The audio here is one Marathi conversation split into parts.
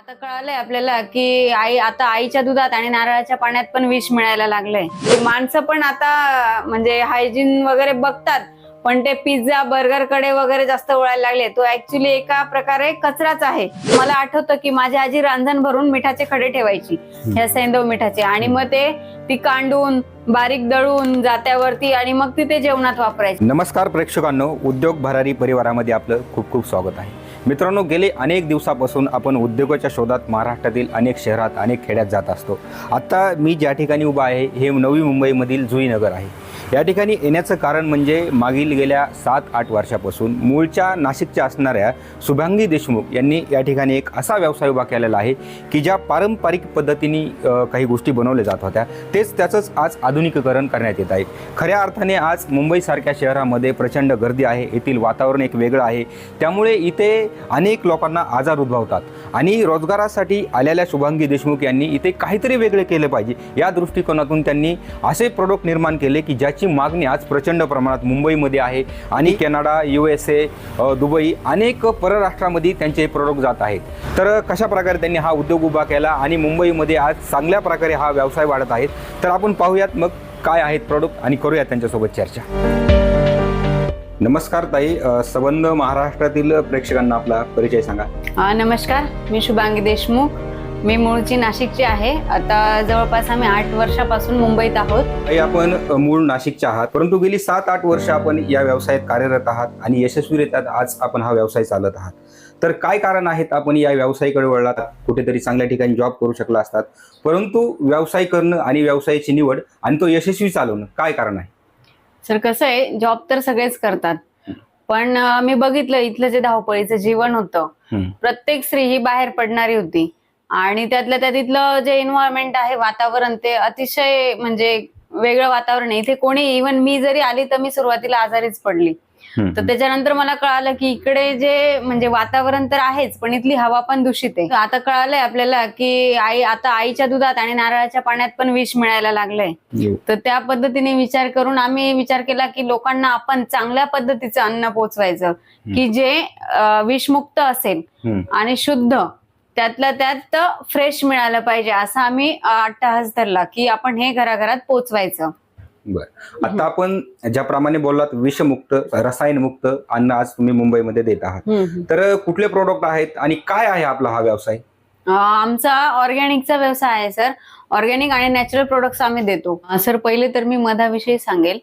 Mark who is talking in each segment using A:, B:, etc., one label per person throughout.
A: आता कळालंय आपल्याला की आई आता आईच्या दुधात आणि नारळाच्या पाण्यात पण विष मिळायला लागलंय. माणसं पण आता म्हणजे हायजीन वगैरे बघतात पण ते पिझ्झा बर्गरकडे वगैरे जास्त वळायला लागले. तो ऍक्च्युली एका प्रकारे कचराच आहे. मला आठवतं की माझी आजी रांजण भरून मिठाचे खडे ठेवायची ह्या सैंदव मिठाचे. आणि मग ते ती कांडून बारीक दळून जात्यावरती आणि मग ती ते जेवणात वापरायची.
B: नमस्कार प्रेक्षकांनो उद्योग भरारी परिवारामध्ये आपलं खूप खूप स्वागत आहे. मित्रांनो गेले अनेक दिवसापासून आपण उद्योगाच्या शोधात महाराष्ट्रातील अनेक शहरात अनेक खेड्यात जात असतो. आत्ता मी ज्या ठिकाणी उभा आहे हे नवी मुंबईमधील जुईनगर आहे. या ठिकाणी येण्याचं कारण म्हणजे मागील गेल्या सात आठ वर्षापासून मूळच्या नाशिकच्या असणाऱ्या शुभांगी देशमुख यांनी या ठिकाणी एक असा व्यवसाय उभा केलेला आहे की ज्या पारंपरिक पद्धतीने काही गोष्टी बनवल्या जात होत्या. तेच त्याचंच आज आधुनिकीकरण करण्यात येत आहे. खऱ्या अर्थाने आज मुंबईसारख्या शहरामध्ये प्रचंड गर्दी आहे. येथील वातावरण एक वेगळं आहे. त्यामुळे इथे अनेक लोकांना आजार उद्भवतात. आणि रोजगारासाठी आलेल्या शुभांगी देशमुख यांनी इथे काहीतरी वेगळे केलं पाहिजे. या दृष्टिकोनातून त्यांनी असे प्रोडक्ट निर्माण केले की ज्याची मागणी आज प्रचंड प्रमाणात मुंबईमध्ये आहे आणि Canada U S A Dubai अनेक परराष्ट्रामध्ये त्यांचे प्रोडक्ट जात आहेत. तर कशा प्रकारे त्यांनी हा उद्योग उभा केला आणि मुंबईमध्ये आज चांगल्या प्रकारे हा व्यवसाय वाढत आहेत तर आपण पाहूयात मग काय आहेत प्रोडक्ट आणि करूयात त्यांच्यासोबत चर्चा. नमस्कार ताई सबंध संबंध महाराष्ट्रातील प्रेक्षकांना आपला परिचय सांगा.
A: नमस्कार मी शुभांगी देशमुख. मी मूळची नाशिकची आहे. आता जवळपास आम्ही आठ वर्षापासून मुंबईत आहोत.
B: ताई आपण मूळ नाशिकचे आहात. परंतु गेली सात आठ वर्ष आपण या व्यवसायात कार्यरत आहात आणि यशस्वीरित्या आज आपण हा व्यवसाय चालत आहात. तर काय कारण आहेत आपण या व्यवसायाकडे वळलात? कुठेतरी चांगल्या ठिकाणी जॉब करू शकला असतात. परंतु व्यवसाय करणं आणि व्यवसायाची निवड आणि तो यशस्वी चालवणं काय कारण आहे?
A: सर कसं आहे जॉब तर सगळेच करतात. पण अं, मी बघितलं इथलं जे धावपळीचं जीवन होतं
B: हम्म.
A: प्रत्येक स्त्री ही बाहेर पडणारी होती. आणि त्यातल्या त्यात इथलं जे एन्व्हायरमेंट आहे वातावरण ते अतिशय म्हणजे वेगळं वातावरण आहे इथे कोणी इव्हन मी जरी आली तर मी सुरुवातीला आजारीच पडली. तर त्याच्यानंतर मला कळालं की इकडे जे म्हणजे वातावरण तर आहेच पण इथली हवा पण दूषित आहे आता कळालंय आपल्याला की आई आता आईच्या दुधात आणि नारळाच्या पाण्यात पण विष मिळायला लागलंय
B: हो.
A: तर त्या पद्धतीने विचार करून आम्ही विचार केला की लोकांना आपण चांगल्या पद्धतीचं अन्न पोचवायचं की जे विषमुक्त असेल. आणि शुद्ध त्यातल्या त्यात फ्रेश मिळालं पाहिजे असं आम्ही अट्टहास धरला की आपण हे घराघरात पोचवायचं.
B: बर. आता आपण ज्याप्रमाणे बोललात विषमुक्त रसायनमुक्त अन्न आज तुम्ही मुंबईमध्ये देत आहात. तर कुठले प्रोडक्ट आहेत आणि काय आहे आपला हा व्यवसाय?
A: आमचा ऑर्गॅनिकचा व्यवसाय आहे सर. ऑर्गॅनिक आणि नॅचरल प्रोडक्ट्स आम्ही देतो. सर पहिले तर मी मधाविषयी सांगेल.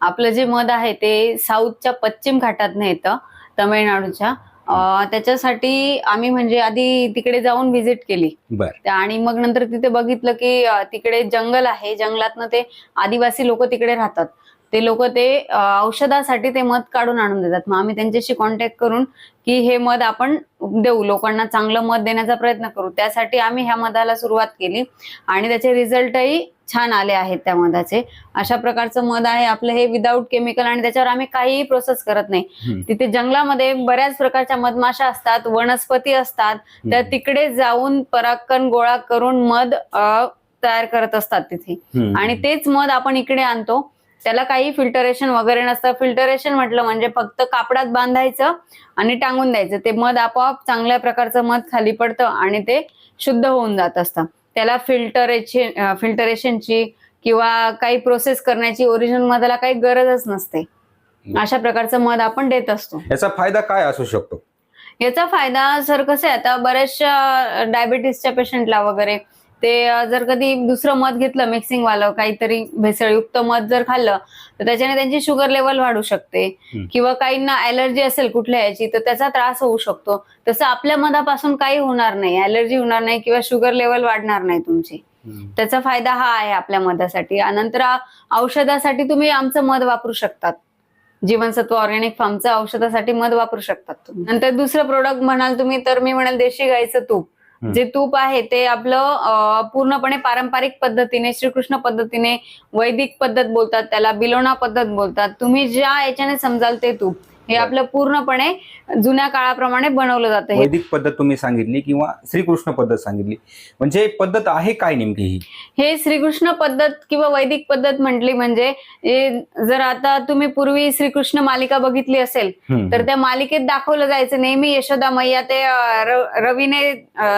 A: आपलं जे मध आहे ते साऊथच्या पश्चिम घाटात येतं तमिळनाडूच्या. त्याच्यासाठी आम्ही म्हणजे आधी तिकडे जाऊन व्हिजिट केली. आणि मग नंतर तिथे बघितलं की तिकडे जंगल आहे. जंगलातनं ते आदिवासी लोक तिकडे राहतात. ते लोक ते औषधासाठी ते मध काढून आणून देतात. मग आम्ही त्यांच्याशी कॉन्टॅक्ट करून की हे मध आपण देऊ. लोकांना चांगलं मध देण्याचा प्रयत्न करू. त्यासाठी आम्ही ह्या मधाला सुरुवात केली. आणि त्याचे रिझल्टही छान आले आहेत त्या मधाचे. अशा प्रकारचं मध आहे. आपलं हे विदाऊट केमिकल आणि त्याच्यावर आम्ही काहीही प्रोसेस करत नाही. तिथे जंगलामध्ये बऱ्याच प्रकारच्या मधमाशा असतात वनस्पती असतात. त्या तिकडे जाऊन परागकण गोळा करून मध तयार करत असतात तिथे. आणि तेच मध आपण इकडे आणतो. त्याला काही फिल्टरेशन वगैरे नसतं. फिल्टरेशन म्हटलं म्हणजे फक्त कापडात बांधायचं आणि टांगून द्यायचं. ते मध आपोआप चांगल्या प्रकारचं मध खाली पडतं आणि ते शुद्ध होऊन जात असतं. त्याला फिल्टरेशन फिल्टरेशनची किंवा काही प्रोसेस करण्याची ओरिजिनल मधाला काही गरजच नसते. अशा प्रकारचं मध आपण देत असतो.
B: याचा फायदा काय असू शकतो?
A: याचा फायदा सर कसं आहे आता बऱ्याचशा डायबिटीसच्या पेशंटला वगैरे ते जर कधी दुसरं मध घेतलं मिक्सिंग वालं काहीतरी भेसळयुक्त मध जर खाल्लं तर त्याच्याने त्यांची शुगर लेवल वाढू शकते. किंवा काहींना ऍलर्जी असेल कुठल्या याची तर त्याचा त्रास होऊ शकतो. तसं आपल्या मधापासून काही होणार नाही. ऍलर्जी होणार नाही किंवा शुगर लेवल वाढणार नाही तुमची. त्याचा फायदा हा आहे आपल्या मधासाठी. नंतर औषधासाठी तुम्ही आमचं मध वापरू शकतात. जीवनसत्व ऑर्गॅनिक फार्मचं औषधासाठी मध वापरू शकतात नंतर दुसरं प्रोडक्ट म्हणाल तुम्ही तर मी म्हणाल देशी गाईचं तूप. जे तूप आहे ते आपलं पूर्णपणे पारंपरिक पद्धतीने श्रीकृष्ण पद्धतीने वैदिक पद्धत बोलतात त्याला बिलोणा पद्धत बोलतात. तुम्ही ज्या याच्याने समजाल ते तूप. हे आपलं पूर्णपणे जुन्या काळाप्रमाणे बनवलं जातं हे.
B: वैदिक पद्धत तुम्ही सांगितली किंवा श्रीकृष्ण पद्धत सांगितली. म्हणजे पद्धत आहे काय नेमकी ही?
A: हे श्रीकृष्ण पद्धत किंवा वैदिक पद्धत म्हटली म्हणजे जर आता तुम्ही पूर्वी श्रीकृष्ण मालिका बघितली असेल. तर त्या मालिकेत दाखवलं जायचं नेहमी यशोदा मैया ते रवीने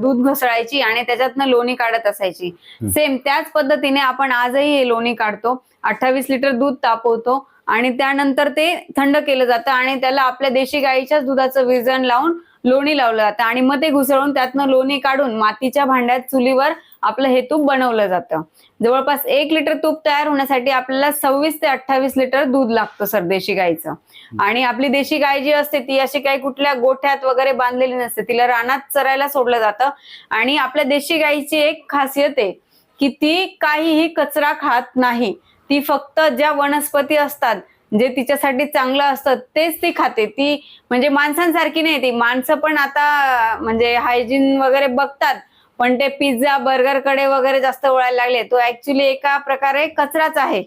A: दूध घसळायची आणि त्याच्यातनं लोणी काढत असायची. सेम त्याच पद्धतीने आपण आजही हे लोणी काढतो. अठ्ठावीस लिटर दूध तापवतो. आणि त्यानंतर ते थंड केलं जातं आणि त्याला आपल्या देशी गाईच्याच दुधाचं विरजण लावून लोणी लावलं जातं. आणि मग ते घुसळून त्यातनं लोणी काढून मातीच्या भांड्यात चुलीवर आपलं हे तूप बनवलं जातं. जवळपास एक लिटर तूप तयार होण्यासाठी आपल्याला सव्वीस ते अठ्ठावीस लिटर दूध लागतं सर देशी गाईचं. आणि आपली देशी गाय जी असते ती अशी काही कुठल्या गोठ्यात वगैरे बांधलेली नसते. तिला रानात चरायला सोडलं जातं. आणि आपल्या देशी गाईची एक खासियत आहे की ती काहीही कचरा खात नाही. ती फक्त ज्या वनस्पती असतात जे तिच्यासाठी चांगलं असतं तेच ती खाते. ती म्हणजे माणसांसारखी नाही ती माणसं पण आता म्हणजे हायजीन वगैरे बघतात पण ते पिझ्झा बर्गरकडे वगैरे जास्त वळायला लागले. तो ऍक्च्युली एका प्रकारे कचराच आहे.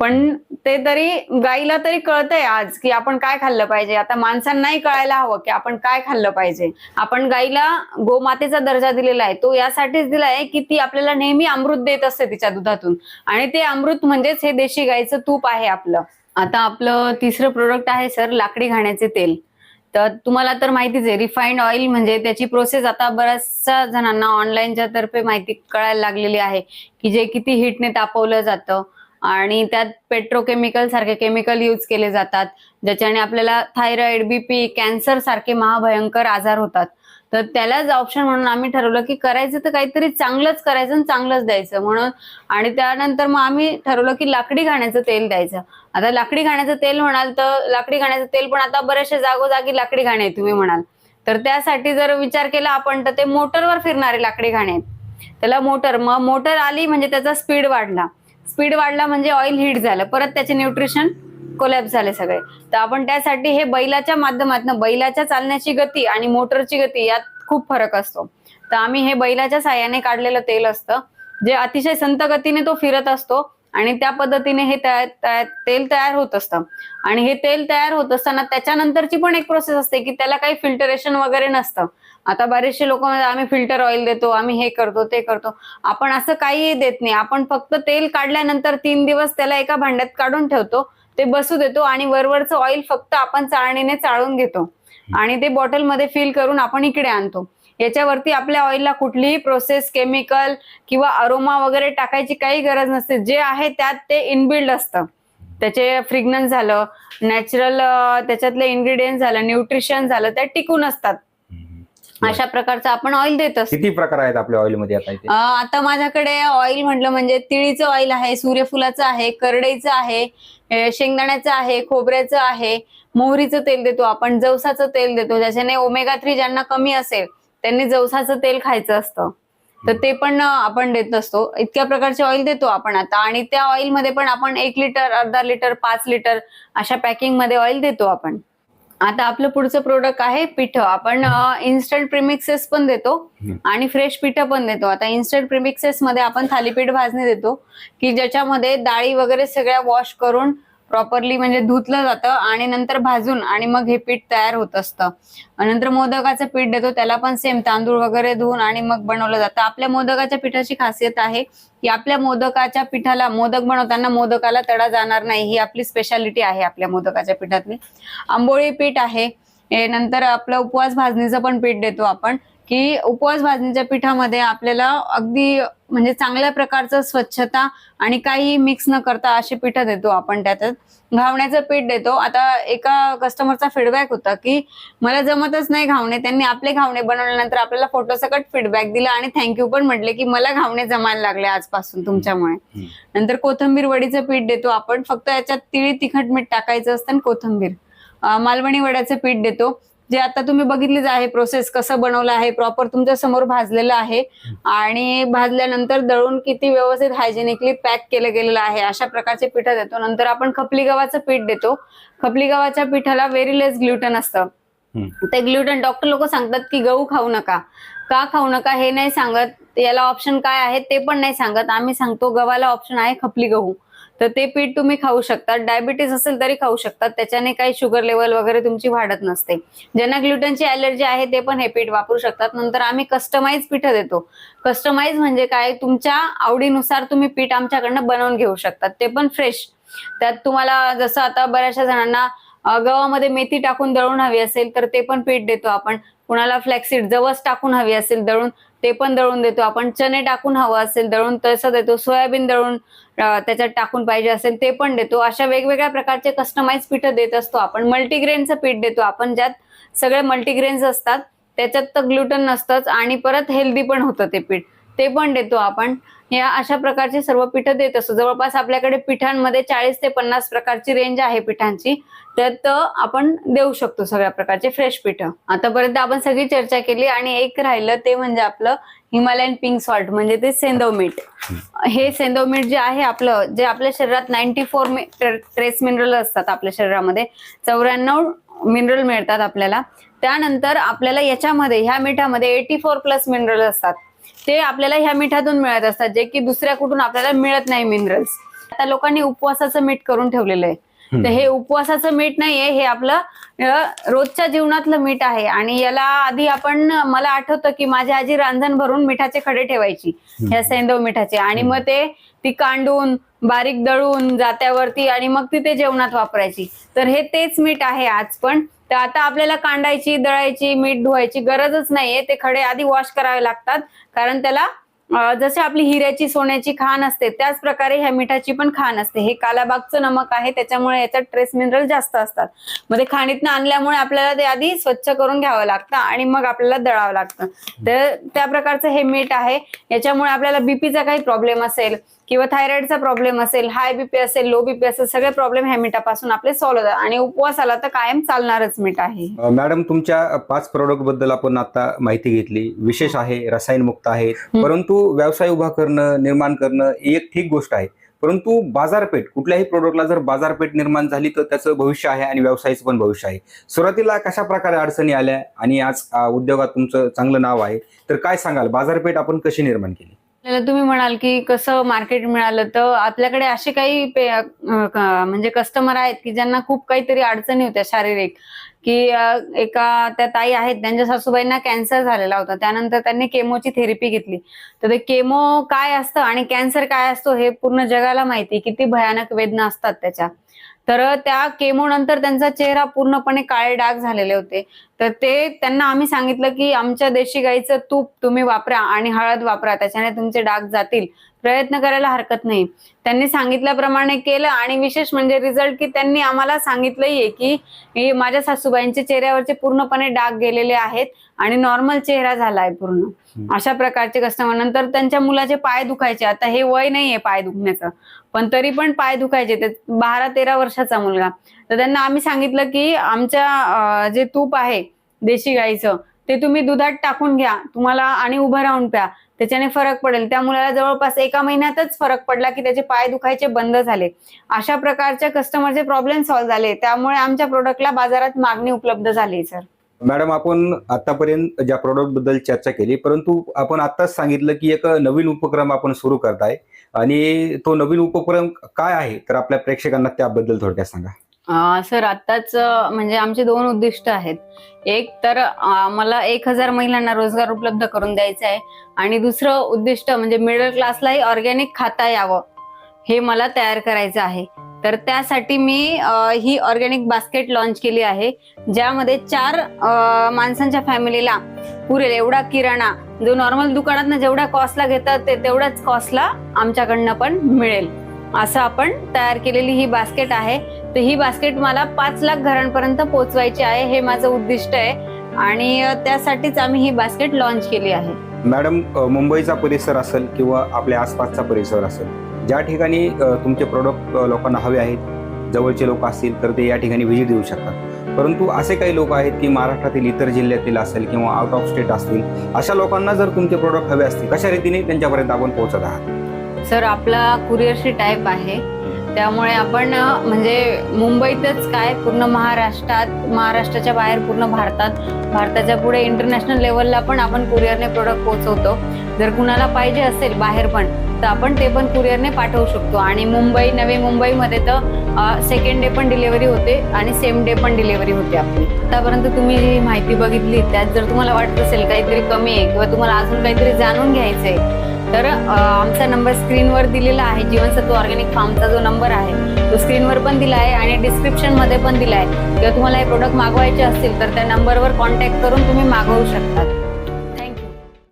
A: पण ते तरी गाईला तरी कळतंय आज की आपण काय खाल्लं पाहिजे. आता माणसांनाही कळायला हवं की आपण काय खाल्लं पाहिजे. आपण गाईला गोमातेचा दर्जा दिलेला आहे. तो यासाठीच दिला आहे की ती आपल्याला नेहमी अमृत देत असते तिच्या दुधातून. आणि ते अमृत म्हणजेच हे देशी गाईचं तूप आहे आपलं. आता आपलं तिसरं प्रोडक्ट आहे सर लाकडी घाण्याचे तेल. तर तुम्हाला तर माहितीच आहे रिफाईंड ऑइल म्हणजे त्याची प्रोसेस आता बऱ्याचशा जणांना ऑनलाईनच्या तर्फे माहिती कळायला लागलेली आहे. की जे किती हिटने तापवलं जातं. आणि त्यात पेट्रोकेमिकल सारखे केमिकल यूज केले जातात. ज्याच्याने आपल्याला थायरॉइड बीपी कॅन्सर सारखे महाभयंकर आजार होतात. तर त्यालाच ऑप्शन म्हणून आम्ही ठरवलं की करायचं तर काहीतरी चांगलंच करायचं आणि चांगलंच द्यायचं म्हणून. आणि त्यानंतर मग आम्ही ठरवलं की लाकडी घाण्याचं तेल द्यायचं. आता लाकडी घाण्याचं तेल म्हणाल तर लाकडी घाण्याचं तेल पण आता बरेचसे जागोजागी लाकडी घाणे तुम्ही म्हणाल. तर त्यासाठी जर विचार केला आपण तर ते मोटरवर फिरणारे लाकडी घाणे आहेत. त्याला मोटर मग मोटर आली म्हणजे त्याचा स्पीड वाढला. स्पीड वाढला म्हणजे ऑइल हीट झालं परत त्याचे न्यूट्रिशन कोलॅप झाले सगळे. तर आपण त्यासाठी हे बैलाच्या माध्यमातून बैलाच्या चालण्याची गती आणि मोटरची गती यात खूप फरक असतो. तर आम्ही हे बैलाच्या साह्याने काढलेलं तेल असतं जे अतिशय संत गतीने तो फिरत असतो आणि त्या पद्धतीने हे तेल तयार होत असतं. आणि हे तेल तयार होत असताना त्याच्यानंतरची पण एक प्रोसेस असते की त्याला काही फिल्टरेशन वगैरे नसतं. आता बरेचसे लोक म्हणतात आम्ही फिल्टर ऑइल देतो आम्ही हे करतो ते करतो. आपण असं काहीही देत नाही. आपण फक्त तेल काढल्यानंतर तीन दिवस त्याला एका भांड्यात काढून ठेवतो ते बसू देतो आणि वरवरचं ऑइल फक्त आपण चाळणीने चाळून घेतो. आणि ते बॉटलमध्ये फिल करून आपण इकडे आणतो. याच्यावरती आपल्या ऑइलला कुठलीही प्रोसेस केमिकल किंवा अरोमा वगैरे टाकायची काही गरज नसते. जे आहे त्यात ते इनबिल्ड असतं. त्याचे फ्रिग्नन्स झालं नॅचरल त्याच्यातले इन्ग्रेडियंट झालं न्यूट्रिशन झालं त्या टिकून असतात. अशा प्रकारचं आपण ऑइल देत असतो.
B: किती प्रकार आहेत आपल्या ऑइलमध्ये आता इथे?
A: आता माझ्याकडे ऑइल म्हटलं म्हणजे तिळीचं ऑइल आहे सूर्यफुलाचं आहे करडईचं आहे अं, शेंगदाण्याचं आहे खोबऱ्याचं आहे मोहरीचं तेल देतो आपण जवसाचं तेल देतो ज्याच्याने ओमेगा थ्री ज्यांना कमी असेल त्यांनी जवसाचं तेल खायचं असतं. तर ते पण अं, आपण देत असतो इतक्या प्रकारचे ऑइल देतो आपण आता. आणि त्या ऑइलमध्ये पण आपण एक लिटर अर्धा लिटर पाच लिटर अशा पॅकिंगमध्ये ऑइल देतो आपण. आता आपलं पुढचं प्रोडक्ट आहे पिठं आपण इन्स्टंट प्रिमिक्सेस पण देतो. आणि फ्रेश पिठं पण देतो आता इन्स्टंट प्रिमिक्सेस मध्ये आपण थालीपीठ भाजणी देतो की ज्याच्यामध्ये डाळी वगैरे सगळ्या वॉश करून प्रॉपरली म्हणजे धुतलं जातं आणि नंतर भाजून आणि मग हे पीठ तयार होत असतं. नंतर मोदकाचं पीठ देतो त्याला पण सेम तांदूळ वगैरे धुवून आणि मग बनवलं जातं. आपल्या मोदकाच्या पिठाची खासियत आहे की आपल्या मोदकाच्या पिठाला मोदक बनवताना मोदकाला तडा जाणार नाही ही आपली स्पेशालिटी आहे आपल्या मोदकाच्या पिठातली. आंबोळी पीठ आहे हे नंतर आपलं उपवास भाजणीचं पण पीठ देतो आपण. की उपवास भाजणीच्या पिठामध्ये आपल्याला अगदी म्हणजे चांगल्या प्रकारचं स्वच्छता आणि काही मिक्स न करता अशी पिठं देतो आपण त्याच्यात. घावण्याचं पीठ देतो. आता एका कस्टमरचा फीडबॅक होता की मला जमतच नाही घावणे. त्यांनी आपले घावणे बनवल्यानंतर आपल्याला फोटो सकट फीडबॅक दिला आणि थँक्यू पण म्हटले की मला घावणे जमायला लागले आजपासून तुमच्यामुळे. नंतर कोथंबीर वडीचं पीठ देतो आपण. फक्त याच्यात तिळी तिखट मीठ टाकायचं असतं आणि कोथंबीर. मालवणी वड्याचं पीठ देतो. जे आता तुम्ही बघितलीच आहे प्रोसेस कसं बनवलं आहे प्रॉपर तुमच्यासमोर भाजलेलं आहे. आणि भाजल्यानंतर दळून किती व्यवस्थित हायजेनिकली पॅक केलं गेलेलं आहे अशा प्रकारचे पिठं देतो. नंतर आपण खपली गव्हाचं पीठ देतो. खपली गव्हाच्या पिठाला व्हेरी लेस ग्लुटन असतं. ते ग्लुटन डॉक्टर लोक सांगतात की गहू खाऊ नका. का खाऊ नका हे नाही सांगत. याला ऑप्शन काय आहे ते पण नाही सांगत. आम्ही सांगतो गव्हाला ऑप्शन आहे खपली गहू. तर ते पीठ तुम्ही खाऊ शकता. डायबिटीस असेल तरी खाऊ शकतात त्याच्याने काही शुगर लेवल वगैरे तुमची वाढत नसते. ज्यांना ग्लुटनची अलर्जी आहे ते पण हे पीठ वापरू शकतात. नंतर आम्ही कस्टमाइज पीठ देतो. कस्टमाइज म्हणजे काय? तुमच्या आवडीनुसार तुम्ही पीठ आमच्याकडनं बनवून घेऊ शकतात. ते पण फ्रेश त्यात तुम्हाला जसं आता बऱ्याचशा जणांना गव्हामध्ये मेथी टाकून दळून हवी असेल तर ते पण पीठ देतो आपण. कुणाला फ्लॅक्सीड जवस टाकून हवी असेल दळून ते पण दळून देतो. आपण चणे टाकून हवं असेल दळून तसं देतो. सोयाबीन दळून त्याच्यात टाकून पाहिजे असेल ते पण देतो. अशा वेगवेगळ्या प्रकारचे कस्टमाइज पीठं देत असतो आपण. मल्टीग्रेनचं पीठ देतो आपण ज्यात सगळे मल्टीग्रेन्स असतात. त्याच्यात तर ग्लुटन नसतंच आणि परत हेल्दी पण होतं ते पीठ. ते पण देतो आपण. या अशा प्रकारचे सर्व पिठं देत असतो. जवळपास आपल्याकडे पिठांमध्ये चाळीस ते पन्नास प्रकारची रेंज आहे पिठांची. त्यात आपण देऊ शकतो सगळ्या प्रकारचे फ्रेश पिठं. आतापर्यंत आपण सगळी चर्चा केली आणि एक राहिलं ते म्हणजे आपलं हिमालयन पिंक सॉल्ट म्हणजे ते सेंदव मीठ. हे सेंदव मीठ जे आहे आपलं जे आपल्या शरीरात नाईन्टी फोर ट्रेस मिनरल असतात आपल्या शरीरामध्ये. चौऱ्याण्णव मिनरल मिळतात आपल्याला. त्यानंतर आपल्याला याच्यामध्ये ह्या मिठामध्ये एटी फोर प्लस मिनरल असतात. ते आपल्याला ह्या मिठातून मिळत असतात जे की दुसऱ्या कुठून आपल्याला मिळत नाही मिनरल्स आता लोकांनी उपवासाचं मीठ करून ठेवलेलं आहे. तर हे उपवासाचं मीठ नाहीये हे आपलं रोजच्या जीवनातलं मीठ आहे. आणि याला आधी आपण मला आठवतं की माझी आजी रांधण भरून मिठाचे खडे ठेवायची ह्या सेंदव मिठाचे. आणि मग ते ती कांडून बारीक दळून जात्यावरती आणि मग ती ते जेवणात वापरायची. तर हे तेच मीठ आहे आज पण. तर आता आपल्याला कांडायची दळायची मीठ धुवायची गरजच नाहीये. ते खडे आधी वॉश करावे लागतात. कारण त्याला जसे आपली हिऱ्याची सोन्याची खाण असते त्याच प्रकारे ह्या मिठाची पण खाण असते. हे कालाबागचं नमक आहे त्याच्यामुळे याच्यात ट्रेस मिनरल जास्त असतात. मग ते खाणीतनं आणल्यामुळे आपल्याला ते आधी स्वच्छ करून घ्यावं लागतं आणि मग आपल्याला दळावं लागतं. तर त्या प्रकारचं हे मीठ आहे. याच्यामुळे आपल्याला बीपीचा काही प्रॉब्लेम असेल किंवा थायरॉइडचा प्रॉब्लेम असेल हाय बीपी असेल लो बीपी असेल सगळे प्रॉब्लेम ह्या मिठापासून आपले सॉल्व्ह होतात. आणि उपवासाला तर कायम चालणारच मीठ आहे.
B: मॅडम तुमच्या पाच प्रोडक्टबद्दल आपण आता माहिती घेतली. विशेष आहे रसायनमुक्त आहे परंतु व्यवसाय उभा करणं निर्माण करणं ही एक ठीक गोष्ट आहे. परंतु बाजारपेठ कुठल्याही प्रोडक्टला जर बाजारपेठ निर्माण झाली तर त्याचं भविष्य आहे आणि व्यवसायाचं पण भविष्य आहे. सुरुवातीला कशा प्रकारे अडचणी आल्या आणि आज उद्योगात तुमचं चांगलं नाव आहे? तर काय सांगाल? बाजारपेठ आपण कशी निर्माण केली?
A: आपल्याला तुम्ही म्हणाल की कसं मार्केट मिळालं तर आपल्याकडे असे काही म्हणजे कस्टमर आहेत की ज्यांना खूप काहीतरी अडचणी होत्या शारीरिक. की एका त्या ताई आहेत त्यांच्या सासूबाईंना कॅन्सर झालेला होता. त्यानंतर त्यांनी केमोची थेरपी घेतली. तर ते केमो काय असतं आणि कॅन्सर काय असतो हे पूर्ण जगाला माहिती किती भयानक वेदना असतात त्याच्या. तर त्या केमो नंतर त्यांचा चेहरा पूर्णपणे काळे डाग झालेले होते. तर ते त्यांना आम्ही सांगितलं की आमच्या देशी गाईचं तूप तुम्ही वापरा आणि हळद वापरा त्याच्याने तुमचे डाग जातील. प्रयत्न करायला हरकत नाही. त्यांनी सांगितल्याप्रमाणे केलं आणि विशेष म्हणजे रिझल्ट की त्यांनी आम्हाला सांगितलंही की हे माझ्या सासूबाईंचे चेहऱ्यावरचे पूर्णपणे डाग गेलेले आहेत आणि नॉर्मल चेहरा झाला आहे पूर्ण अशा प्रकारचे कस्टमर नंतर त्यांच्या मुलाचे पाय दुखायचे. आता हे वय नाहीये पाय दुखण्याचं. पण तरी पण पाय दुखायचे. ते बारा तेरा वर्षाचा मुलगा. तर त्यांना आम्ही सांगितलं की आमच्या जे तूप आहे देशी गाईचं ते तुम्ही दुधात टाकून घ्या. तुम्हाला आणि उभं राहून प्या. त्याच्याने फरक पडेल. त्या मुलाला जवळपास एका महिन्यातच फरक पडला की त्याचे पाय दुखायचे बंद झाले. अशा प्रकारच्या कस्टमरचे प्रॉब्लेम सॉल्व्ह झाले. त्यामुळे आमच्या प्रोडक्टला बाजारात मागणी उपलब्ध झाली सर
B: मॅडम आपण आतापर्यंत ज्या प्रोडक्टबद्दल चर्चा केली परंतु आपण आताच सांगितलं की एक नवीन उपक्रम आपण सुरू करताय. आणि तो नवीन उपक्रम काय आहे? तर आपल्या प्रेक्षकांना त्याबद्दल थोडक्यात सांगा.
A: सर आत्ताच म्हणजे आमचे दोन उद्दिष्ट आहेत. एक तर मला एक हजार महिलांना रोजगार उपलब्ध करून द्यायचा आहे आणि दुसरं उद्दिष्ट म्हणजे मिडल क्लासलाही ऑर्गॅनिक खाता यावं हे मला तयार करायचं आहे. तर त्यासाठी मी ही ऑर्गॅनिक बास्केट लॉन्च केली आहे ज्यामध्ये चार माणसांच्या फॅमिलीला पुरेल एवढा किराणा जो नॉर्मल दुकानात जेवढ्या कॉस्टला घेतात ते तेवढ्याच कॉस्टला आमच्याकडनं पण मिळेल. असं आपण तयार केलेली ही बास्केट आहे. तर ही बास्केट मला पाच लाख घरांपर्यंत पोहोचवायची आहे हे माझं उद्दिष्ट आहे. आणि त्यासाठीच आम्ही ही बास्केट लॉन्च केली आहे.
B: मॅडम मुंबईचा परिसर असेल किंवा आपल्या आसपासचा परिसर असेल ज्या ठिकाणी तुमचे प्रोडक्ट लोकांना हवे आहेत जवळचे लोक असतील तर ते या ठिकाणी व्हिजिट देऊ शकतात. परंतु असे काही लोक आहेत की महाराष्ट्रातील इतर जिल्ह्यातील असेल किंवा आउट ऑफ स्टेट असतील अशा लोकांना जर तुमचे प्रोडक्ट हवे असतील कशा रीतीने त्यांच्यापर्यंत आपण पोहोचत आहात?
A: सर आपला कुरिअरशी टाईप आहे. त्यामुळे आपण म्हणजे मुंबईतच काय पूर्ण महाराष्ट्रात महाराष्ट्राच्या बाहेर पूर्ण भारतात भारताच्या पुढे इंटरनॅशनल लेवलला पण आपण कुरिअरने प्रोडक्ट पोहोचवतो. जर कुणाला पाहिजे असेल बाहेर पण तर आपण ते पण कुरिअरने पाठवू शकतो. आणि मुंबई नवी मुंबईमध्ये तर सेकंड डे पण डिलेवरी होते आणि सेम डे पण डिलेवरी होते आपली. आतापर्यंत तुम्ही जी माहिती बघितली त्यात जर तुम्हाला वाटत असेल काहीतरी कमी आहे किंवा तुम्हाला अजून काहीतरी जाणून घ्यायचं आहे तर आमचा नंबर स्क्रीनवर दिलेला आहे. जीवनसत्व ऑर्गॅनिक फार्मचा जो नंबर आहे तो स्क्रीनवर पण दिला आहे आणि डिस्क्रिप्शनमध्ये पण दिला आहे. किंवा तुम्हाला हे प्रोडक्ट मागवायचे असतील तर त्या नंबरवर कॉन्टॅक्ट करून तुम्ही मागवू शकतात